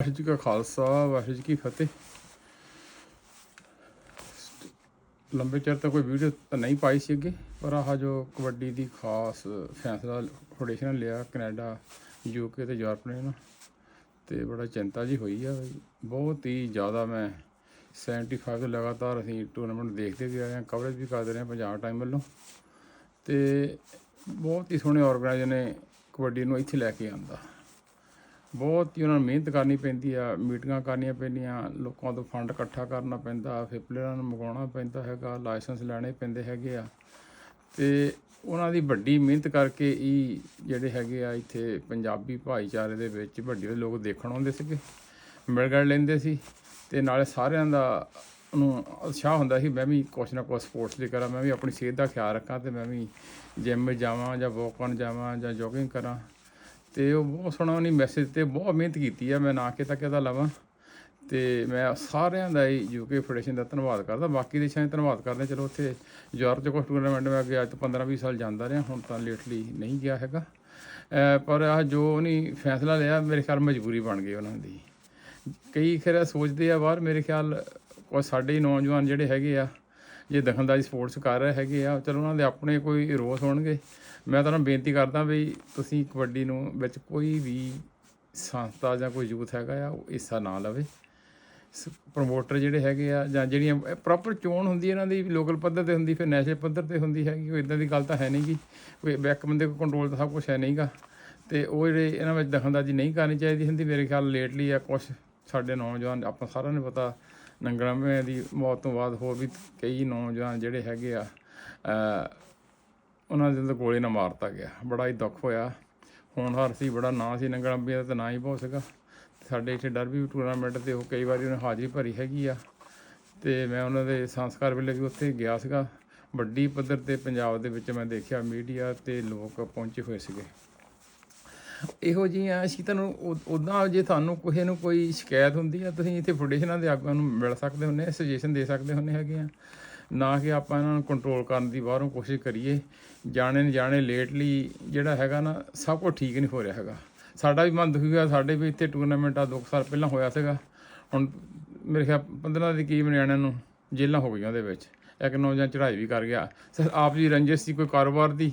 ਵਾਹਿਗੁਰੂ ਜੀ ਕਾ ਖਾਲਸਾ, ਵਾਹਿਗੁਰੂ ਜੀ ਕੀ ਫਤਿਹ। ਲੰਬੇ ਚਿਰ ਤੋਂ ਕੋਈ ਵੀਡੀਓ ਤਾਂ ਨਹੀਂ ਪਾਈ ਸੀ ਅੱਗੇ, ਪਰ ਆਹ ਜੋ ਕਬੱਡੀ ਦੀ ਖਾਸ ਫੈਸਲਾ ਫਾਊਂਡੇਸ਼ਨ ਲਿਆ, ਕੈਨੇਡਾ ਯੂਕੇ ਤੇ ਯੂਰਪ ਨੇ ਨਾ, ਤੇ ਬੜਾ ਚਿੰਤਾ ਜੀ ਹੋਈ ਆ ਬਹੁਤ ਹੀ ਜ਼ਿਆਦਾ ਮੈਂ 75 ਤੋਂ ਲਗਾਤਾਰ ਅਸੀਂ ਟੂਰਨਾਮੈਂਟ ਦੇਖਦੇ ਵੀ ਆਏ ਹਾਂ ਕਵਰੇਜ ਵੀ ਕਰਦੇ ਰਹੇ ਹਾਂ ਪੰਜਾਬ ਟਾਈਮ ਵੱਲੋਂ। ਤੇ ਬਹੁਤ ਹੀ ਸੋਹਣੇ ਆਰਗੇਨਾਈਜ਼ਰ ਨੇ ਕਬੱਡੀ ਨੂੰ ਇੱਥੇ ਲੈ ਕੇ ਆਂਦਾ ਬਹੁਤ ਹੀ ਉਹਨਾਂ ਨੂੰ ਮਿਹਨਤ ਕਰਨੀ ਪੈਂਦੀ ਆ, ਮੀਟਿੰਗਾਂ ਕਰਨੀਆਂ ਪੈਂਦੀਆਂ, ਲੋਕਾਂ ਤੋਂ ਫੰਡ ਇਕੱਠਾ ਕਰਨਾ ਪੈਂਦਾ, ਫਿਰ ਪਲੇਅਰਾਂ ਨੂੰ ਮੰਗਵਾਉਣਾ ਪੈਂਦਾ ਹੈਗਾ, ਲਾਇਸੈਂਸ ਲੈਣੇ ਪੈਂਦੇ ਹੈਗੇ ਆ। ਤੇ ਉਹਨਾਂ ਦੀ ਵੱਡੀ ਮਿਹਨਤ ਕਰਕੇ ਹੀ ਜਿਹੜੇ ਹੈਗੇ ਆ ਇੱਥੇ ਪੰਜਾਬੀ ਭਾਈਚਾਰੇ ਦੇ ਵਿੱਚ ਵੱਡੇ ਵੱਡੇ ਲੋਕ ਦੇਖਣ ਆਉਂਦੇ ਸੀਗੇ ਮਿਲ ਗੜ ਲੈਂਦੇ ਸੀ ਤੇ ਨਾਲੇ ਸਾਰਿਆਂ ਦਾ ਨੂੰ ਉਤਸ਼ਾਹ ਹੁੰਦਾ ਸੀ, ਮੈਂ ਵੀ ਕੁਛ ਨਾ ਕੁਛ ਸਪੋਰਟਸ ਲਈ ਕਰਾਂ, ਮੈਂ ਵੀ ਆਪਣੀ ਸਿਹਤ ਦਾ ਖਿਆਲ ਰੱਖਾਂ ਤੇ ਮੈਂ ਵੀ ਜਿਮ ਜਾਵਾਂ ਜਾਂ ਵਾਕ ਕਰਨ ਜਾਵਾਂ ਜਾਂ ਜੋਗਿੰਗ ਕਰਾਂ। ਤੇ ਉਹ ਬਹੁਤ ਸੋਹਣਾ ਉਹਨੇ ਮੈਸੇਜ ਤੇ ਬਹੁਤ ਮਿਹਨਤ ਕੀਤੀ ਆ, ਮੈਂ ਨਾ ਕਿ ਤੱਕ ਇਹਦਾ ਲਵਾਂ। ਤੇ ਮੈਂ ਸਾਰਿਆਂ ਦਾ ਹੀ ਯੂਕੇ ਫੈਡਰੇਸ਼ਨ ਦਾ ਧੰਨਵਾਦ ਕਰਦਾ, ਬਾਕੀ ਦੇਸ਼ਾਂ ਦਾ ਧੰਨਵਾਦ ਕਰਦੇ। ਚਲੋ ਉੱਥੇ ਯੂਰਪ 'ਚ ਕੁਝ ਟੂਰਨਾਮੈਂਟ ਮੈਂ ਗਿਆ ਅੱਜ ਤੋਂ 15 20 ਸਾਲ ਜਾਂਦਾ ਰਿਹਾ, ਹੁਣ ਤਾਂ ਲੇਟਲੀ ਨਹੀਂ ਗਿਆ ਹੈਗਾ। ਪਰ ਆ ਜੋ ਉਹਨੇ ਫੈਸਲਾ ਲਿਆ, ਮੇਰੇ ਖਿਆਲ ਮਜਬੂਰੀ ਬਣ ਗਈ ਉਹਨਾਂ ਦੀ। ਕਈ ਖੈਰ ਸੋਚਦੇ ਆ ਬਾਹਰ, ਮੇਰੇ ਖਿਆਲ ਕੋਈ ਸਾਡੇ ਨੌਜਵਾਨ ਜਿਹੜੇ ਹੈਗੇ ਆ ਜੇ ਦਖਲਅੰਦਾਜ਼ੀ ਸਪੋਰਟਸ ਕਰ ਰਹੇ ਹੈਗੇ ਆ, ਚਲੋ ਉਹਨਾਂ ਦੇ ਆਪਣੇ ਕੋਈ ਰੋਸ ਹੋਣਗੇ। ਮੈਂ ਤੁਹਾਨੂੰ ਬੇਨਤੀ ਕਰਦਾ ਵੀ ਤੁਸੀਂ ਕਬੱਡੀ ਨੂੰ ਵਿੱਚ ਕੋਈ ਵੀ ਸੰਸਥਾ ਜਾਂ ਕੋਈ ਯੂਥ ਹੈਗਾ ਆ, ਉਹ ਹਿੱਸਾ ਨਾ ਲਵੇ। ਪ੍ਰਮੋਟਰ ਜਿਹੜੇ ਹੈਗੇ ਆ ਜਾਂ ਜਿਹੜੀਆਂ ਪ੍ਰੋਪਰ ਚੋਣ ਹੁੰਦੀ ਇਹਨਾਂ ਦੀ ਲੋਕਲ ਪੱਧਰ ਤੇ ਹੁੰਦੀ, ਫਿਰ ਨੈਸ਼ਨਲ ਪੱਧਰ ਤੇ ਹੁੰਦੀ ਹੈਗੀ, ਕੋਈ ਇਦਾਂ ਦੀ ਗੱਲ ਤਾਂ ਹੈ ਨਹੀਂ ਨਹੀਂਗੀ ਕੋਈ ਬੈਕ ਬੰਦੇ ਕੋਲ ਕੰਟਰੋਲ ਤਾਂ ਸਭ ਕੁਝ ਹੈ ਨਹੀਂਗਾ ਤੇ ਉਹ ਜਿਹੜੇ ਇਹਨਾਂ ਵਿੱਚ ਦਖਲਅੰਦਾਜ਼ੀ ਨਹੀਂ ਕਰਨੀ ਚਾਹੀਦੀ ਹੁੰਦੀ, ਮੇਰੇ ਖਿਆਲ ਲੇਟਲੀ ਆ ਕੁਝ ਸਾਡੇ ਨੌਜਵਾਨ, ਆਪਾਂ ਸਾਰਿਆਂ ਨੂੰ ਪਤਾ ਨੰਗਰਾਮੇ ਦੀ ਮੌਤ ਤੋਂ ਬਾਅਦ ਹੋਰ ਵੀ ਕਈ ਨੌਜਵਾਨ ਜਿਹੜੇ ਹੈਗੇ ਆ ਉਹਨਾਂ ਦੇ ਗੋਲੇ ਨਾਲ ਮਾਰਤਾ ਗਿਆ। ਬੜਾ ਹੀ ਦੁੱਖ ਹੋਇਆ। ਹੋਣਹਾਰ ਸੀ ਬੜਾ ਨਾਂ ਸੀ ਨੰਗਰਾਮੇ ਦਾ ਤਾਂ ਨਾਂ ਹੀ ਬਹੁਤ ਸੀਗਾ। ਸਾਡੇ ਇੱਥੇ ਡਰਬੀ ਟੂਰਨਾਮੈਂਟ ਤੇ ਉਹ ਕਈ ਵਾਰੀ ਉਹਨੇ ਹਾਜ਼ਰੀ ਭਰੀ ਹੈਗੀ ਆ। ਤੇ ਮੈਂ ਉਹਨਾਂ ਦੇ ਸੰਸਕਾਰ ਵੇਲੇ ਵੀ ਉੱਥੇ ਗਿਆ ਸੀਗਾ। ਵੱਡੀ ਪੱਧਰ ਤੇ ਪੰਜਾਬ ਦੇ ਵਿੱਚ ਮੈਂ ਦੇਖਿਆ, ਮੀਡੀਆ ਤੇ ਲੋਕ ਪਹੁੰਚੇ ਹੋਏ ਸੀਗੇ। ਇਹੋ ਜਿਹੀਆਂ, ਅਸੀਂ ਤੁਹਾਨੂੰ ਉਦਾਂ ਜੇ ਤੁਹਾਨੂੰ ਕਿਸੇ ਨੂੰ ਕੋਈ ਸ਼ਿਕਾਇਤ ਹੁੰਦੀ ਆ, ਤੁਸੀਂ ਇੱਥੇ ਫਾਊਂਡੇਸ਼ਨਾਂ ਦੇ ਆਗੂਆਂ ਨੂੰ ਮਿਲ ਸਕਦੇ ਹੁੰਦੇ ਸੁਜੈਸ਼ਨ ਦੇ ਸਕਦੇ ਹੁੰਦੇ ਹੈਗੇ ਆ। ਨਾ ਕਿ ਆਪਾਂ ਇਹਨਾਂ ਨੂੰ ਕੰਟਰੋਲ ਕਰਨ ਦੀ ਬਾਹਰੋਂ ਕੋਸ਼ਿਸ਼ ਕਰੀਏ। ਜਾਣੇ ਨਾ ਜਾਣੇ ਲੇਟਲੀ ਜਿਹੜਾ ਹੈਗਾ ਨਾ, ਸਭ ਕੁਝ ਠੀਕ ਨਹੀਂ ਹੋ ਰਿਹਾ ਹੈਗਾ। ਸਾਡਾ ਵੀ ਮਨ ਦੁਖੀ ਹੋਇਆ, ਸਾਡੇ ਵੀ ਇੱਥੇ ਟੂਰਨਾਮੈਂਟ ਆ, ਦੋ ਕੁ ਸਾਲ ਪਹਿਲਾਂ ਹੋਇਆ ਸੀਗਾ। ਹੁਣ ਮੇਰੇ ਖਿਆਲ 15 ਦੇ ਕੀ ਨਿਆਣਿਆਂ ਨੂੰ ਜੇਲਾਂ ਹੋ ਗਈਆਂ ਉਹਦੇ ਵਿੱਚ। ਇੱਕ ਨੌਜਵਾਨ ਚੜ੍ਹਾਈ ਵੀ ਕਰ ਗਿਆ। ਸਰ, ਆਪ ਜੀ ਰੰਜਿਸ਼ ਸੀ ਕੋਈ ਕਾਰੋਬਾਰ ਦੀ?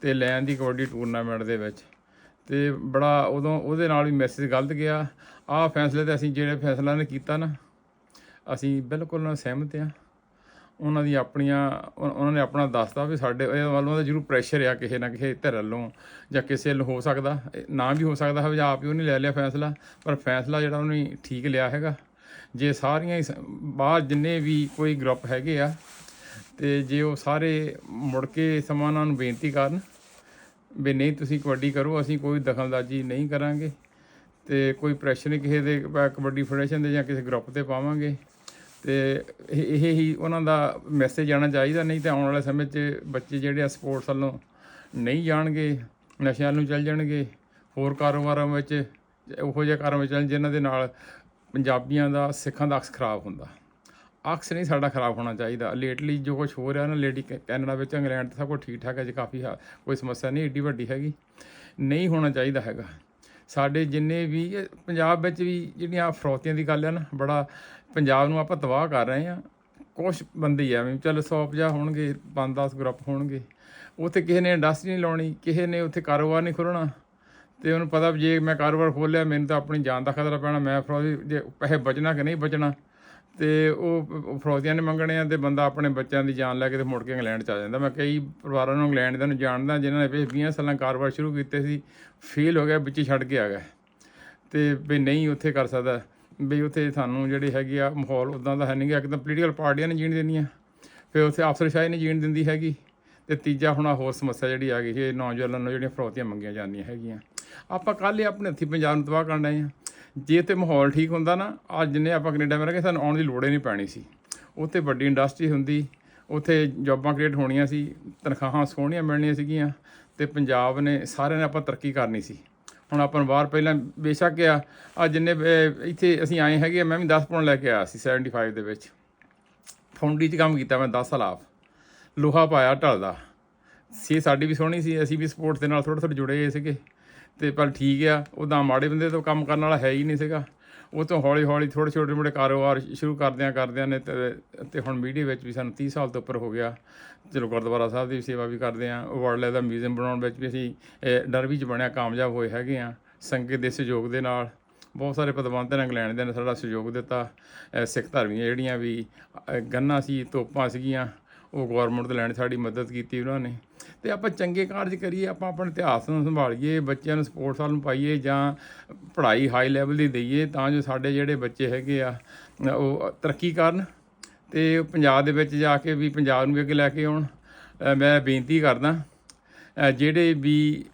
ਤੇ ਲੈਣ ਦੀ ਕਬੱਡੀ ਟੂਰਨਾਮੈਂਟ ਦੇ ਵਿੱਚ। ਤੇ ਬੜਾ ਉਦੋਂ ਉਹਦੇ ਨਾਲ ਵੀ ਮੈਸੇਜ ਗਲਤ ਗਿਆ। ਆਹ ਫੈਸਲੇ ਤੇ ਅਸੀਂ ਜਿਹੜੇ ਫੈਸਲਾ ਨੇ ਕੀਤਾ ਨਾ, ਅਸੀਂ ਬਿਲਕੁਲ ਨਾਲ ਸਹਿਮਤ ਆ ਉਹਨਾਂ ਦੀ ਆਪਣੀਆਂ ਉਹਨਾਂ ਨੇ ਆਪਣਾ ਦੱਸਦਾ ਵੀ ਸਾਡੇ, ਇਹ ਵੱਲੋਂ ਤਾਂ ਜ਼ਰੂਰ ਪ੍ਰੈਸ਼ਰ ਆ ਕਿਸੇ ਨਾ ਕਿਸੇ ਧਿਰ ਵੱਲੋਂ ਜਾਂ ਕਿਸੇ ਵੱਲੋਂ ਹੋ ਸਕਦਾ। ਨਾ ਵੀ ਹੋ ਸਕਦਾ ਹੈ ਵੀ ਆਪ ਹੀ ਉਹਨੇ ਲੈ ਲਿਆ ਫੈਸਲਾ, ਪਰ ਫੈਸਲਾ ਜਿਹੜਾ ਉਹਨੇ ਠੀਕ ਲਿਆ ਹੈਗਾ। ਜੇ ਸਾਰੀਆਂ ਹੀ ਸ- ਬਾਹਰ ਜਿੰਨੇ ਵੀ ਕੋਈ ਗਰੁੱਪ ਹੈਗੇ ਆ, ਤੇ ਜੇ ਉਹ ਸਾਰੇ ਮੁੜ ਕੇ ਸਮਾਂ ਉਹਨਾਂ ਨੂੰ ਬੇਨਤੀ ਕਰਨ ਵੀ ਨਹੀਂ ਤੁਸੀਂ ਕਬੱਡੀ ਕਰੋ, ਅਸੀਂ ਕੋਈ ਦਖਲਅੰਦਾਜ਼ੀ ਨਹੀਂ ਕਰਾਂਗੇ ਤੇ ਕੋਈ ਪ੍ਰੈਸ਼ਰ ਨਹੀਂ ਕਿਸੇ ਦੇ ਕਬੱਡੀ ਫੈਡਰੇਸ਼ਨ ਦੇ ਜਾਂ ਕਿਸੇ ਗਰੁੱਪ ਤੇ ਪਾਵਾਂਗੇ ਤੇ ਇਹ ਇਹ ਹੀ ਉਹਨਾਂ ਦਾ ਮੈਸੇਜ ਆਉਣਾ ਚਾਹੀਦਾ, ਨਹੀਂ ਤਾਂ ਆਉਣ ਵਾਲੇ ਸਮੇਂ 'ਚ ਬੱਚੇ ਜਿਹੜੇ ਆ ਸਪੋਰਟਸ ਵੱਲੋਂ ਨਹੀਂ ਜਾਣਗੇ, ਨਸ਼ਿਆਂ ਨੂੰ ਚੱਲ ਜਾਣਗੇ, ਹੋਰ ਕਾਰੋਬਾਰਾਂ ਵਿੱਚ ਉਹੋ ਜਿਹੇ ਕਾਰਾਂ ਵਿੱਚ ਚੱਲ ਜਿਨ੍ਹਾਂ ਦੇ ਨਾਲ ਪੰਜਾਬੀਆਂ ਦਾ ਸਿੱਖਾਂ ਦਾ ਅਕਸ ਖਰਾਬ ਹੁੰਦਾ। ਅਕਸ ਨਹੀਂ ਸਾਡਾ ਖਰਾਬ ਹੋਣਾ ਚਾਹੀਦਾ। ਲੇਟਲੀ ਜੋ ਕੁਝ ਹੋ ਰਿਹਾ ਨਾ ਲੇਡੀ ਕੈਨੇਡਾ ਵਿੱਚ, ਇੰਗਲੈਂਡ 'ਚ ਸਭ ਕੁਝ ਠੀਕ ਠਾਕ ਹੈ ਜੀ, ਕਾਫੀ ਕੋਈ ਸਮੱਸਿਆ ਨਹੀਂ, ਏਡੀ ਵੱਡੀ ਹੈਗੀ। ਨਹੀਂ ਹੋਣਾ ਚਾਹੀਦਾ ਹੈਗਾ। ਸਾਡੇ ਜਿੰਨੇ ਵੀ, ਪੰਜਾਬ ਵਿੱਚ ਵੀ ਜਿਹੜੀਆਂ ਫਰੋਤੀਆਂ ਦੀ ਗੱਲ ਹੈ ਨਾ, ਬੜਾ ਪੰਜਾਬ ਨੂੰ ਆਪਾਂ ਤਬਾਹ ਕਰ ਰਹੇ ਆ ਕੁਝ ਬੰਦੇ ਹੀ ਐਵੇਂ, ਚੱਲ 150 ਹੋਣਗੇ 5-10 ਗਰੁੱਪ ਹੋਣਗੇ। ਉੱਥੇ ਕਿਸੇ ਨੇ ਇੰਡਸਟਰੀ ਨਹੀਂ ਲਾਉਣੀ, ਕਿਸੇ ਨੇ ਉੱਥੇ ਕਾਰੋਬਾਰ ਨਹੀਂ ਖੋਲ੍ਹਣਾ। ਤੇ ਉਹਨੂੰ ਪਤਾ ਵੀ ਜੇ ਮੈਂ ਕਾਰੋਬਾਰ ਖੋਲ੍ਹਿਆ, ਮੈਨੂੰ ਤਾਂ ਆਪਣੀ ਜਾਨ ਦਾ ਖਤਰਾ ਪੈਣਾ, ਮੈਂ ਫਰੌਤੀ, ਜੇ ਪੈਸੇ ਬਚਣਾ ਕਿ ਨਹੀਂ ਬਚਣਾ। ਤੇ ਉਹ ਉਹ ਫਰੌਤੀਆਂ ਨੇ ਮੰਗਣੇ ਆ ਤੇ ਬੰਦਾ ਆਪਣੇ ਬੱਚਿਆਂ ਦੀ ਜਾਨ ਲੈ ਕੇ ਤੇ ਮੁੜ ਕੇ ਇੰਗਲੈਂਡ ਚ ਆ ਜਾਂਦਾ। ਮੈਂ ਕਈ ਪਰਿਵਾਰਾਂ ਨੂੰ ਇੰਗਲੈਂਡ ਦਾ ਨੂੰ ਜਾਣਦਾ ਜਿਨ੍ਹਾਂ ਨੇ ਪਿਛਲੇ 20 ਸਾਲਾਂ ਕਾਰੋਬਾਰ ਸ਼ੁਰੂ ਕੀਤੇ ਸੀ, ਫੇਲ ਹੋ ਗਿਆ, ਵਿੱਚ ਛੱਡ ਕੇ ਆ ਗਏ ਤੇ ਵੀ ਨਹੀਂ ਉੱਥੇ ਕਰ ਸਕਦਾ। ਵੀ ਉੱਥੇ ਸਾਨੂੰ ਜਿਹੜੇ ਹੈਗੇ ਆ ਮਾਹੌਲ ਉਦਾਂ ਦਾ ਹੈ ਨਹੀਂ ਗਾ, ਇੱਕਦਮ ਪੋਲੀਟੀਕਲ ਪਾਰਟੀਆਂ ਨੇ ਜੀਣ ਦਿੰਦੀਆਂ। ਫਿਰ ਉੱਥੇ ਅਫਸਰਸ਼ਾਹੀ ਨਹੀਂ ਜੀਣ ਦਿੰਦੀ ਹੈਗੀ। ਤੇ ਤੀਜਾ ਹੁਣ ਹੋਰ ਸਮੱਸਿਆ ਜਿਹੜੀ ਆ ਗਈ ਇਹ ਨੌਜਵਾਨਾਂ ਨੂੰ ਜਿਹੜੀਆਂ ਫਰੌਤੀਆਂ ਮੰਗੀਆਂ ਜਾਂਦੀਆਂ ਹੈਗੀਆਂ। ਆਪਾਂ ਕੱਲ੍ਹ ਹੀ ਆਪਣੇ ਹੱਥੀਂ ਪੰਜਾਬ ਨੂੰ ਤਬਾਹ ਕਰਨ ਡਏ ਆ ਜੇ ਤੇ ਮਾਹੌਲ ਠੀਕ ਹੁੰਦਾ ਨਾ ਅੱਜ ਜਿੰਨੇ ਆਪਾਂ ਕੈਨੇਡਾ ਵਿੱਚ ਰਹੇ ਸਾਨੂੰ ਆਉਣ ਦੀ ਲੋੜ ਹੀ ਨਹੀਂ ਪੈਣੀ ਸੀ। ਉੱਥੇ ਵੱਡੀ ਇੰਡਸਟਰੀ ਹੁੰਦੀ ਉੱਥੇ ਜੌਬਾਂ ਕ੍ਰੀਏਟ ਹੋਣੀਆਂ ਸੀ ਤਨਖਾਹਾਂ ਸੋਹਣੀਆਂ ਮਿਲਣੀਆਂ ਸੀਗੀਆਂ ਤੇ ਪੰਜਾਬ ਨੇ ਸਾਰਿਆਂ ਨੇ ਆਪਾਂ ਤਰੱਕੀ ਕਰਨੀ ਸੀ। ਹੁਣ ਆਪਾਂ ਨੂੰ ਬਾਹਰ ਪਹਿਲਾਂ ਬੇਸ਼ੱਕ ਆ ਆ ਜਿੰਨੇ ਇੱਥੇ ਅਸੀਂ ਆਏ ਹੈਗੇ ਆ, ਮੈਂ ਵੀ 10 ਪਾਉਂਡ ਲੈ ਕੇ ਆਇਆ ਸੀ 75 ਦੇ ਵਿੱਚ। ਫਾਊਂਡਰੀ 'ਚ ਕੰਮ ਕੀਤਾ ਮੈਂ 10 ਸਾਲ ਆਪ। ਲੋਹਾ ਪਾਇਆ ਢਲਦਾ। ਸੀ ਸਾਡੀ ਵੀ ਸੋਹਣੀ ਸੀ ਅਸੀਂ ਵੀ ਸਪੋਰਟਸ ਦੇ ਨਾਲ ਥੋੜ੍ਹੇ ਥੋੜ੍ਹੇ ਜੁੜੇ ਹੋਏ ਸੀਗੇ। ਤੇ ਪਰ ਠੀਕ ਆ ਉਦਾਂ ਮਾੜੇ ਬੰਦੇ ਤੋਂ ਕੰਮ ਕਰਨ ਵਾਲਾ ਹੈ ਹੀ ਨਹੀਂ ਸੀਗਾ। ਉਹ ਤੋਂ ਹੌਲੀ ਹੌਲੀ ਥੋੜ੍ਹੇ ਛੋਟੇ ਮੋਟੇ ਕਾਰੋਬਾਰ ਸ਼ੁਰੂ ਕਰਦਿਆਂ ਕਰਦਿਆਂ ਨੇ ਤੇ ਹੁਣ ਮੀਡੀਆ ਵਿੱਚ ਵੀ ਸਾਨੂੰ 30 ਸਾਲ ਤੋਂ ਉੱਪਰ ਹੋ ਗਿਆ। ਚਲੋ ਗੁਰਦੁਆਰਾ ਸਾਹਿਬ ਦੀ ਸੇਵਾ ਵੀ ਕਰਦੇ ਆ। ਵਰਲਡ ਲੈਵਲ ਦਾ ਮਿਊਜ਼ੀਅਮ ਬਣਾਉਣ ਵਿੱਚ ਵੀ ਅਸੀਂ, ਇਹ ਡਰਬੀ ਚ ਬਣਿਆ ਕਾਮਯਾਬ ਹੋਏ ਹੈਗੇ ਆ। ਸੰਗਤ ਦੇ ਸਹਿਯੋਗ ਦੇ ਨਾਲ ਬਹੁਤ ਸਾਰੇ ਪਦਵੰਤ ਨੇ ਇੰਗਲੈਂਡ ਦੇ ਨੇ, ਸਾਡਾ ਸਹਿਯੋਗ ਦਿੱਤਾ। ਅਹ ਸਿੱਖ ਧਰਮੀਆਂ ਜਿਹੜੀਆਂ ਵੀ ਗੰਨਾ ਸੀ, ਤੋਪਾਂ ਸੀਗੀਆਂ ਉਹ ਗਵਰਨਮੈਂਟ ਦੇ ਲੈਣ ਸਾਡੀ ਮਦਦ ਕੀਤੀ ਉਹਨਾਂ ਨੇ। ਤੇ ਆਪਾਂ ਚੰਗੇ ਕਾਰਜ ਕਰੀਏ, ਆਪਾਂ ਆਪਣੇ ਇਤਿਹਾਸ ਨੂੰ ਸੰਭਾਲੀਏ, ਬੱਚਿਆਂ ਨੂੰ ਸਪੋਰਟਸ ਵੱਲ ਨੂੰ ਪਾਈਏ ਜਾਂ ਪੜ੍ਹਾਈ ਹਾਈ ਲੈਵਲ ਦੀ ਦਈਏ ਤਾਂ ਜੋ ਸਾਡੇ ਜਿਹੜੇ ਬੱਚੇ ਹੈਗੇ ਆ, ਉਹ ਤਰੱਕੀ ਕਰਨ ਤੇ ਪੰਜਾਬ ਦੇ ਵਿੱਚ ਜਾ ਕੇ ਵੀ ਪੰਜਾਬ ਨੂੰ ਵੀ ਅੱਗੇ ਲੈ ਕੇ ਆਉਣ। ਮੈਂ ਬੇਨਤੀ ਕਰਦਾ ਜਿਹੜੇ ਵੀ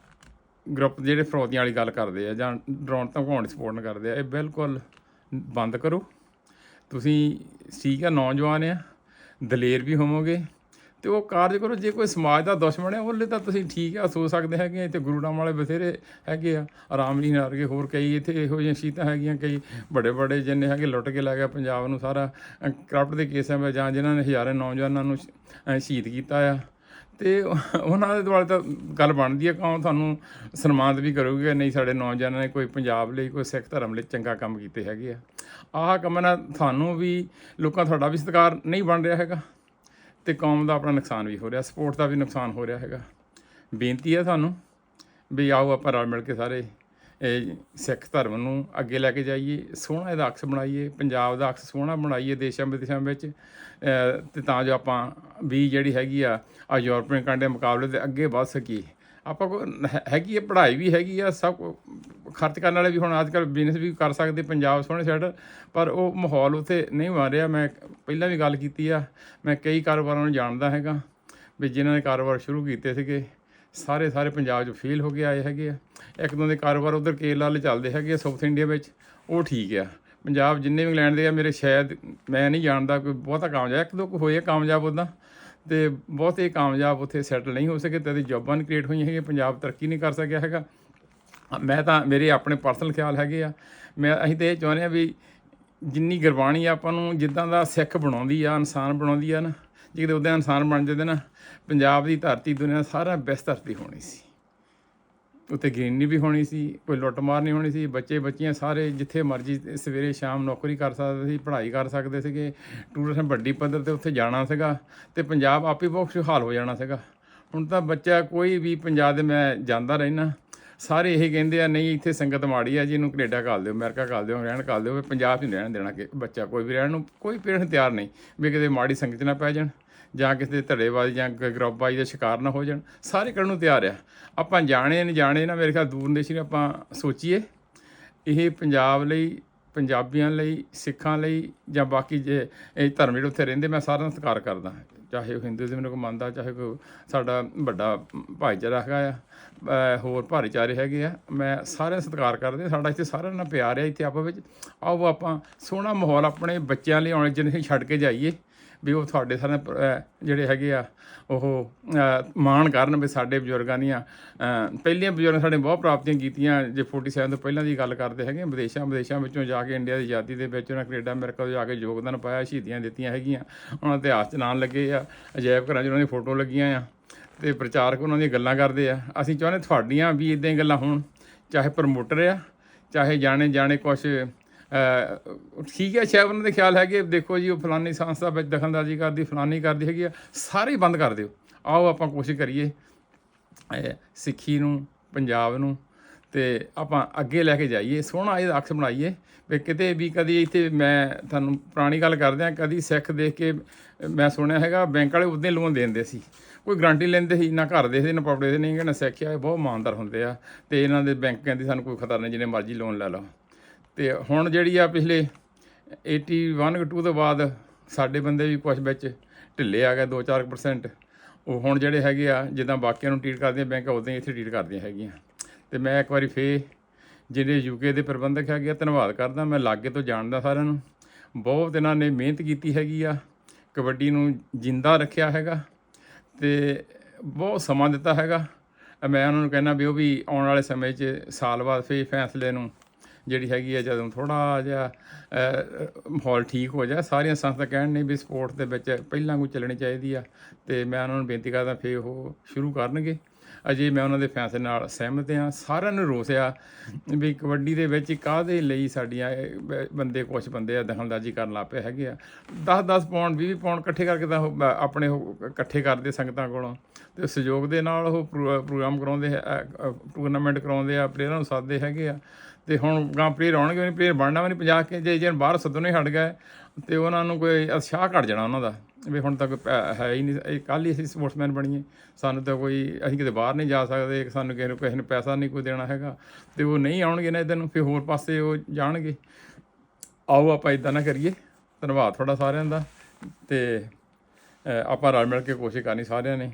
ਗਰੁੱਪ ਜਿਹੜੇ ਫਰੋਤੀਆਂ ਵਾਲੀ ਗੱਲ ਕਰਦੇ ਆ ਜਾਂ ਡਰਾਉਣ ਧਮਕਾਉਣ ਦੀ ਸਪੋਰਟ ਕਰਦੇ ਆ, ਇਹ ਬਿਲਕੁਲ ਬੰਦ ਕਰੋ। ਤੁਸੀਂ ਠੀਕ ਆ, ਨੌਜਵਾਨ ਆ। ਦਲੇਰ ਵੀ ਹੋਵੋਗੇ ਤੇ ਉਹ ਕਾਰਜ ਕਰੋ। ਜੇ ਕੋਈ ਸਮਾਜ ਦਾ ਦੁਸ਼ਮਣ ਹੈ ਉਹਲੇ ਤਾਂ ਤੁਸੀਂ ਠੀਕ ਆ ਸੋਚ ਸਕਦੇ ਹੈਗੇ ਆ, ਇੱਥੇ ਗੁਰੂ ਨਾਮ ਵਾਲੇ ਬਥੇਰੇ ਹੈਗੇ ਆ ਆਰਾਮ ਨਹੀਂ ਵਰਗੇ ਹੋਰ ਕਈ ਇੱਥੇ ਇਹੋ ਜਿਹੀਆਂ ਸ਼ੀਤਾਂ ਹੈਗੀਆਂ ਕਈ ਵੱਡੇ ਵੱਡੇ ਜਿੰਨੇ ਹੈਗੇ ਲੁੱਟ ਕੇ ਲੈ ਗਿਆ ਪੰਜਾਬ ਨੂੰ ਸਾਰਾ ਕਰਪਟ ਦੇ ਕੇਸਾਂ ਵਿੱਚ ਜਾਂ ਜਿਨ੍ਹਾਂ ਨੇ ਹਜ਼ਾਰਾਂ ਨੌਜਵਾਨਾਂ ਨੂੰ ਸ਼ਹੀਦ ਕੀਤਾ ਆ। ਤੇ ਉਹਨਾਂ ਦੇ ਦੁਆਲੇ ਤਾਂ ਗੱਲ ਬਣਦੀ ਹੈ ਕੌਮ ਤੁਹਾਨੂੰ ਸਨਮਾਨਿਤ ਵੀ ਕਰੂਗੀ ਕਿ ਨਹੀਂ, ਸਾਡੇ ਨੌਜਵਾਨਾਂ ਨੇ ਕੋਈ ਪੰਜਾਬ ਲਈ, ਕੋਈ ਸਿੱਖ ਧਰਮ ਲਈ ਚੰਗਾ ਕੰਮ ਕੀਤੇ ਹੈਗੇ ਆ। ਆਹ ਕੰਮ ਨਾਲ ਤੁਹਾਨੂੰ ਵੀ ਲੋਕਾਂ ਤੁਹਾਡਾ ਵੀ ਸਤਿਕਾਰ ਨਹੀਂ ਬਣ ਰਿਹਾ ਹੈਗਾ ਤੇ ਕੌਮ ਦਾ ਆਪਣਾ ਨੁਕਸਾਨ ਵੀ ਹੋ ਰਿਹਾ, ਸਪੋਰਟ ਦਾ ਵੀ ਨੁਕਸਾਨ ਹੋ ਰਿਹਾ ਹੈਗਾ। ਬੇਨਤੀ ਹੈ ਤੁਹਾਨੂੰ ਵੀ ਆਓ ਆਪਾਂ ਰਲ ਮਿਲ ਕੇ ਸਾਰੇ ਸਿੱਖ ਧਰਮ ਨੂੰ ਅੱਗੇ ਲੈ ਕੇ ਜਾਈਏ, ਸੋਹਣਾ ਇਹਦਾ ਅਕਸ ਬਣਾਈਏ, ਪੰਜਾਬ ਦਾ ਅਕਸ ਸੋਹਣਾ ਬਣਾਈਏ ਦੇਸ਼ਾਂ ਵਿਦੇਸ਼ਾਂ ਵਿੱਚ, ਅਹ, ਤੇ ਤਾਂ ਜੋ ਆਪਾਂ ਵੀ ਜਿਹੜੀ ਹੈਗੀ ਆ ਆ ਯੂਰਪੀਅਨ ਕੰਟਰੀ ਦੇ ਮੁਕਾਬਲੇ ਤੇ ਅੱਗੇ ਵੱਧ ਸਕੀਏ। ਆਪਾਂ ਕੋ ਹੈਗੀ ਹੈ ਪੜ੍ਹਾਈ ਵੀ ਹੈਗੀ ਆ, ਸਭ ਕੁ- ਖਰਚ ਕਰਨ ਵਾਲੇ ਵੀ ਹੁਣ ਅੱਜ ਕੱਲ੍ਹ ਬਿਜ਼ਨਸ ਵੀ ਕਰ ਸਕਦੇ, ਪੰਜਾਬ ਸੋਹਣੇ ਸਾਈਡ ਪਰ ਉਹ ਮਾਹੌਲ ਉੱਥੇ ਨਹੀਂ ਬਣ ਰਿਹਾ। ਮੈਂ ਪਹਿਲਾਂ ਵੀ ਗੱਲ ਕੀਤੀ ਆ, ਮੈਂ ਕਈ ਕਾਰੋਬਾਰਾਂ ਨੂੰ ਜਾਣਦਾ ਹੈਗਾ, ਵੀ ਜਿਨ੍ਹਾਂ ਨੇ ਕਾਰੋਬਾਰ ਸ਼ੁਰੂ ਕੀਤੇ ਸੀਗੇ ਸਾਰੇ ਸਾਰੇ ਪੰਜਾਬ 'ਚ ਫੇਲ ਹੋ ਕੇ ਆਏ ਹੈਗੇ ਆ। ਇੱਕ ਦੋ ਦੇ ਕਾਰੋਬਾਰ ਉਧਰ ਕੇਰਲਾ ਵਾਲੇ ਚੱਲਦੇ ਹੈਗੇ ਆ ਸਾਊਥ ਇੰਡੀਆ ਵਿੱਚ। ਉਹ ਠੀਕ ਆ। ਪੰਜਾਬ ਜਿੰਨੇ ਵੀ ਇੰਗਲੈਂਡ ਦੇ ਆ, ਮੇਰੇ ਸ਼ਾਇਦ, ਮੈਂ ਨਹੀਂ ਜਾਣਦਾ, ਕੋਈ ਬਹੁਤਾ ਕਾਮਯਾਬ, ਇੱਕ ਦੋ ਕੁ ਹੋਏ ਆ ਕਾਮਯਾਬ ਉੱਦਾਂ। ਤੇ ਬਹੁਤੇ ਕਾਮਯਾਬ ਉੱਥੇ ਸੈਟਲ ਨਹੀਂ ਹੋ ਸਕੇ, ਤੇ ਉਹਦੀ ਜੌਬਾਂ ਨਹੀਂ ਕ੍ਰੀਏਟ ਹੋਈਆਂ ਹੈਗੀਆਂ, ਪੰਜਾਬ ਤਰੱਕੀ ਨਹੀਂ ਕਰ ਸਕਿਆ ਹੈਗਾ। ਮੈਂ ਤਾਂ, ਮੇਰੇ ਆਪਣੇ ਪਰਸਨਲ ਖਿਆਲ ਹੈਗੇ ਆ। ਮੈਂ, ਅਸੀਂ ਤੇ ਇਹ ਚਾਹੁੰਦੇ ਆ ਵੀ ਜਿੰਨੀ ਗੁਰਬਾਣੀ ਆਪਾਂ ਨੂੰ ਜਿੱਦਾਂ ਦਾ ਸਿੱਖ ਬਣਾਉਂਦੀ ਆ, ਇਨਸਾਨ ਬਣਾਉਂਦੀ ਆ ਨਾ ਜੇ ਕਿਤੇ ਉਹਦਾ ਇਨਸਾਨ ਬਣ ਜਾਂਦੇ ਨਾ, ਪੰਜਾਬ ਦੀ ਧਰਤੀ ਦੁਨੀਆ ਦਾ ਸਾਰਾ ਬੈਸਟ ਧਰਤੀ ਹੋਣੀ ਸੀ। ਉੱਤੇ ਗ੍ਰੀਨਰੀ ਵੀ ਹੋਣੀ ਸੀ, ਕੋਈ ਲੁੱਟਮਾਰ ਨਹੀਂ ਹੋਣੀ ਸੀ, ਬੱਚੇ, ਬੱਚੀਆਂ ਸਾਰੇ ਜਿੱਥੇ ਮਰਜ਼ੀ ਸਵੇਰੇ ਸ਼ਾਮ ਨੌਕਰੀ ਕਰ ਸਕਦੇ ਸੀ, ਪੜ੍ਹਾਈ ਕਰ ਸਕਦੇ ਸੀਗੇ ਟੂਰਿਜ਼ਮ ਵੱਡੀ ਪੱਧਰ ਤੇ ਉੱਥੇ ਜਾਣਾ ਸੀਗਾ ਤੇ ਪੰਜਾਬ ਆਪੇ ਬਹੁਤ ਖੁਸ਼ਹਾਲ ਹੋ ਜਾਣਾ ਸੀਗਾ। ਹੁਣ ਤਾਂ ਬੱਚਾ ਕੋਈ ਵੀ ਪੰਜਾਬ ਦੇ ਮੈਂ ਜਾਂਦਾ ਰਹਿਣਾ ਸਾਰੇ ਇਹ ਕਹਿੰਦੇ ਆ, ਨਹੀਂ ਇੱਥੇ ਸੰਗਤ ਮਾੜੀ ਆ ਜੀ, ਇਹਨੂੰ ਕੈਨੇਡਾ ਘੱਲ ਦਿਓ, ਅਮਰੀਕਾ ਘੱਲ ਦਿਓ ਰਹਿਣ ਘੱਲ ਦਿਓ, ਵੀ ਪੰਜਾਬ 'ਚ ਨਹੀਂ ਰਹਿਣ ਦੇਣਾ ਕਿ ਬੱਚਾ ਕੋਈ ਵੀ ਰਹਿਣ ਨੂੰ, ਕੋਈ ਪੇਰੈਂਟ ਤਿਆਰ ਨਹੀਂ ਵੀ ਕਿਤੇ ਮਾੜੀ ਸੰਗਤ 'ਚ ਨਾ ਪੈ ਜਾਣ। ਜਾਂ ਕਿਸੇ ਦੇ ਧੜੇਬਾਜ਼ੀ ਜਾਂ ਗ- ਗਰੋਬਾਜ਼ੀ ਦਾ ਸ਼ਿਕਾਰ ਨਾ ਹੋ ਜਾਣ। ਸਾਰੇ ਕਰਨ ਨੂੰ ਤਿਆਰ ਆ। ਆਪਾਂ ਜਾਣੇ ਨਹੀਂ ਜਾਣੇ ਨਾ, ਮੇਰੇ ਖਿਆਲ ਦੂਰ ਦੇਸ਼ ਆਪਾਂ ਸੋਚੀਏ। ਇਹ ਪੰਜਾਬ ਲਈ, ਪੰਜਾਬੀਆਂ ਲਈ, ਸਿੱਖਾਂ ਲਈ ਜਾਂ ਬਾਕੀ ਜੇ ਇਹ ਧਰਮ ਜਿਹੜੇ ਉੱਥੇ ਰਹਿੰਦੇ, ਮੈਂ ਸਾਰਿਆਂ ਦਾ ਸਤਿਕਾਰ ਕਰਦਾ। ਚਾਹੇ ਉਹ ਹਿੰਦੂਇਜ਼ਮ ਨੂੰ ਕੋਈ ਮੰਨਦਾ, ਚਾਹੇ ਕੋਈ ਸਾਡਾ ਵੱਡਾ ਭਾਈਚਾਰਾ ਹੈਗਾ ਆ। ਹੋਰ ਭਾਈਚਾਰੇ ਹੈਗੇ ਆ, ਮੈਂ ਸਾਰਿਆਂ ਦਾ ਸਤਿਕਾਰ ਕਰਦੇ, ਸਾਡਾ ਇੱਥੇ ਸਾਰਿਆਂ ਨਾਲ ਪਿਆਰ ਹੈ ਇੱਥੇ ਆਪਸ ਵਿੱਚ। ਆਓ ਆਪਾਂ ਸੋਹਣਾ ਮਾਹੌਲ ਆਪਣੇ ਬੱਚਿਆਂ ਲਈ ਆਉਣੇ ਜਿਹਨੇ ਛੱਡ ਕੇ ਜਾਈਏ, ਵੀ ਉਹ ਤੁਹਾਡੇ ਸਾਰੇ ਜਿਹੜੇ ਹੈਗੇ ਆ, ਉਹ ਮਾਣ ਕਰਨ ਵੀ ਸਾਡੇ ਬਜ਼ੁਰਗਾਂ ਦੀਆਂ। ਪਹਿਲੀਆਂ ਬਜ਼ੁਰਗਾਂ ਸਾਡੇ ਬਹੁਤ ਪ੍ਰਾਪਤੀਆਂ ਕੀਤੀਆਂ, ਜੇ 47 ਤੋਂ ਪਹਿਲਾਂ ਦੀ ਗੱਲ ਕਰਦੇ ਹੈਗੇ ਵਿਦੇਸ਼ਾਂ ਵਿਦੇਸ਼ਾਂ ਵਿੱਚੋਂ ਜਾ ਕੇ ਇੰਡੀਆ ਦੀ ਆਜ਼ਾਦੀ ਦੇ ਵਿੱਚ ਉਹਨਾਂ ਕੈਨੇਡਾ, ਅਮਰੀਕਾ ਤੋਂ ਜਾ ਕੇ ਯੋਗਦਾਨ ਪਾਇਆ, ਸ਼ਹੀਦੀਆਂ ਦਿੱਤੀਆਂ ਹੈਗੀਆਂ। ਉਹਨਾਂ ਦੇ ਇਤਿਹਾਸ 'ਚ ਨਾਂ ਲੱਗੇ ਆ, ਅਜਾਇਬ ਘਰਾਂ 'ਚ ਉਹਨਾਂ ਦੀ ਫੋਟੋ ਲੱਗੀਆਂ ਆ। ਤੇ ਪ੍ਰਚਾਰਕ ਉਹਨਾਂ ਦੀਆਂ ਗੱਲਾਂ ਕਰਦੇ ਆ। ਅਸੀਂ ਚਾਹੁੰਦੇ ਤੁਹਾਡੀਆਂ ਵੀ ਇਦਾਂ ਹੀ ਗੱਲਾਂ ਹੋਣ, ਚਾਹੇ ਪ੍ਰਮੋਟਰ ਆ, ਚਾਹੇ ਜਾਣੇ ਜਾਣੇ ਕੁਛ ਠੀਕ ਹੈ ਸ਼ਾਇਦ ਉਹਨਾਂ ਦੇ ਖਿਆਲ ਹੈਗੇ, ਦੇਖੋ ਜੀ ਉਹ ਫਲਾਨੀ ਸੰਸਥਾ ਵਿੱਚ ਦਖਲਅੰਦਾਜ਼ੀ ਕਰਦੀ, ਫਲਾਨੀ ਕਰਦੀ ਹੈਗੀ ਆ, ਸਾਰੇ ਬੰਦ ਕਰ ਦਿਓ। ਆਓ ਆਪਾਂ ਕੋਸ਼ਿਸ਼ ਕਰੀਏ ਸਿੱਖੀ ਨੂੰ, ਪੰਜਾਬ ਨੂੰ ਤੇ ਆਪਾਂ ਅੱਗੇ ਲੈ ਕੇ ਜਾਈਏ, ਸੋਹਣਾ ਇਹਦਾ ਅਕਸ ਬਣਾਈਏ। ਵੀ ਕਿਤੇ ਵੀ ਕਦੀ ਇੱਥੇ ਮੈਂ ਤੁਹਾਨੂੰ ਪੁਰਾਣੀ ਗੱਲ ਕਰਦੇ ਆ ਕਦੀ ਸਿੱਖ ਦੇਖ ਕੇ ਮੈਂ ਸੁਣਿਆ ਹੈਗਾ, ਬੈਂਕ ਵਾਲੇ ਉਦੋਂ ਲੋਨ ਦਿੰਦੇ ਸੀ। ਕੋਈ ਗਾਰੰਟੀ ਲੈਂਦੇ ਸੀ, ਨਾ ਘਰ ਦੇਖਦੇ ਨਾ ਪਾਪੜੇ ਦੇ, ਨਹੀਂ ਕਹਿੰਦਾ ਸਿੱਖਿਆ ਇਹ ਬਹੁਤ ਇਮਾਨਦਾਰ ਹੁੰਦੇ ਆ। ਤੇ ਇਹਨਾਂ ਦੇ ਬੈਂਕ ਕਹਿੰਦੇ ਸਾਨੂੰ ਕੋਈ ਖਤਰਾ ਨਹੀਂ, ਜਿੰਨੇ ਮਰਜ਼ੀ ਲੋਨ ਲੈ ਲਓ। ਤੇ ਹੁਣ ਜਿਹੜੀ ਆ ਪਿਛਲੇ 81 2 ਤੋਂ ਬਾਅਦ ਸਾਡੇ ਬੰਦੇ ਵੀ ਕੁਝ ਵਿੱਚ ਢਿੱਲੇ ਆ ਗਏ 2-4% ਉਹ ਹੁਣ ਜਿਹੜੇ ਹੈਗੇ ਆ, ਜਿੱਦਾਂ ਬਾਕੀਆਂ ਨੂੰ ਟ੍ਰੀਟ ਕਰਦੀਆਂ, ਬੈਂਕਾਂ ਉਦਾਂ ਹੀ ਇੱਥੇ ਟ੍ਰੀਟ ਕਰਦੀਆਂ ਹੈਗੀਆਂ। ਤੇ ਮੈਂ ਇੱਕ ਵਾਰੀ ਫੇ ਜਿਹੜੇ ਯੂਕੇ ਦੇ ਪ੍ਰਬੰਧਕ ਹੈਗੇ ਆ, ਧੰਨਵਾਦ ਕਰਦਾ। ਮੈਂ ਲਾਗੇ ਤੋਂ ਜਾਣਦਾ ਸਾਰਿਆਂ ਨੂੰ। ਬਹੁਤ ਇਹਨਾਂ ਨੇ ਮਿਹਨਤ ਕੀਤੀ ਹੈਗੀ ਆ, ਕਬੱਡੀ ਨੂੰ ਜਿੰਦਾ ਰੱਖਿਆ ਹੈਗਾ ਤੇ ਬਹੁਤ ਸਮਾਂ ਦਿੱਤਾ ਹੈਗਾ। ਮੈਂ ਉਹਨਾਂ ਨੂੰ ਕਹਿੰਦਾ ਵੀ ਉਹ ਵੀ ਆਉਣ ਵਾਲੇ ਸਮੇਂ 'ਚ ਸਾਲ ਬਾਅਦ ਫੇ ਫੈਸਲੇ ਨੂੰ ਜਿਹੜੀ ਹੈਗੀ ਆ, ਜਦੋਂ ਥੋੜਾ ਜਿਹਾ ਮਾਹੌਲ ਠੀਕ ਹੋ ਜਾ ਸਾਰੀਆਂ ਸੰਸਥਾ ਕਹਿਣ ਨੇ ਵੀ ਸਪੋਰਟ ਦੇ ਵਿੱਚ ਪਹਿਲਾਂ ਕੋਈ ਚੱਲਣੀ ਚਾਹੀਦੀ ਆ ਤੇ ਮੈਂ ਉਹਨਾਂ ਨੂੰ ਬੇਨਤੀ ਕਰਦਾ ਫੇ ਉਹ ਸ਼ੁਰੂ ਕਰਨਗੇ। ਅਜੇ ਮੈਂ ਉਹਨਾਂ ਦੇ ਫੈਸਲੇ ਨਾਲ ਸਹਿਮਤ ਹਾਂ। ਸਾਰਿਆਂ ਨੂੰ ਰੋਸ ਆ ਵੀ ਕਬੱਡੀ ਦੇ ਵਿੱਚ ਕਾਹਦੇ ਲਈ ਸਾਡੀਆਂ ਬੰਦੇ ਕੁਝ ਬੰਦੇ ਆ ਦਖਲਅੰਦਾਜ਼ੀ ਕਰਨ ਲੱਗ ਪਏ ਹੈਗੇ ਆ। 10-10 ਪੌਂਡ 20 ਪੌਂਡ ਇਕੱਠੇ ਕਰਕੇ ਤਾਂ ਉਹ ਆਪਣੇ ਉਹ ਇਕੱਠੇ ਕਰਦੇ ਸੰਗਤਾਂ ਕੋਲੋਂ। ਤੇ ਸਹਿਯੋਗ ਦੇ ਨਾਲ ਉਹ ਪ੍ਰੋ- ਪ੍ਰੋਗਰਾਮ ਕਰਾਉਂਦੇ ਆ ਟੂਰਨਾਮੈਂਟ ਕਰਾਉਂਦੇ ਆ, ਪਲੇਅਰਾਂ ਨੂੰ ਸੱਦਦੇ ਹੈਗੇ ਆ। ਤੇ ਹੁਣ ਗਾਂ ਪਲੇਅਰ ਆਉਣਗੇ ਨਹੀਂ, ਪਲੇਅਰ ਬਣਨਾ ਵੀ ਨਹੀਂ 50 ਕੇ ਜੇ ਜੇ ਬਾਹਰ ਸੱਦਣੋਂ ਹੀ ਹਟ ਗਏ ਤੇ ਉਹਨਾਂ ਨੂੰ ਕੋਈ ਉਤਸ਼ਾਹ ਘਟ ਜਾਣਾ ਉਹਨਾਂ ਦਾ। ਵੀ ਹੁਣ ਤੱਕ ਹੈ ਹੀ ਨਹੀਂ। ਇਹ ਕੱਲ ਹੀ ਅਸੀਂ ਸਪੋਰਟਸਮੈਨ ਬਣੀਏ। ਸਾਨੂੰ ਤਾਂ ਕੋਈ ਅਸੀਂ ਕਿਤੇ ਬਾਹਰ ਨਹੀਂ ਜਾ ਸਕਦੇ। ਸਾਨੂੰ ਕਿਸੇ ਨੂੰ ਕਿਸੇ ਨੂੰ ਪੈਸਾ ਨਹੀਂ ਕੋਈ ਦੇਣਾ ਹੈਗਾ। ਤੇ ਉਹ ਨਹੀਂ ਆਉਣਗੇ ਨਾ ਇੱਧਰ ਨੂੰ, ਫਿਰ ਹੋਰ ਪਾਸੇ ਉਹ ਜਾਣਗੇ। ਆਓ ਆਪਾਂ ਇਦਾਂ ਨਾ ਕਰੀਏ। ਧੰਨਵਾਦ ਤੁਹਾਡਾ ਸਾਰਿਆਂ ਦਾ। ਤੇ ਆਪਾਂ ਰਲ ਮਿਲ ਕੇ ਕੋਸ਼ਿਸ਼ ਕਰਨੀ ਸਾਰਿਆਂ ਨੇ।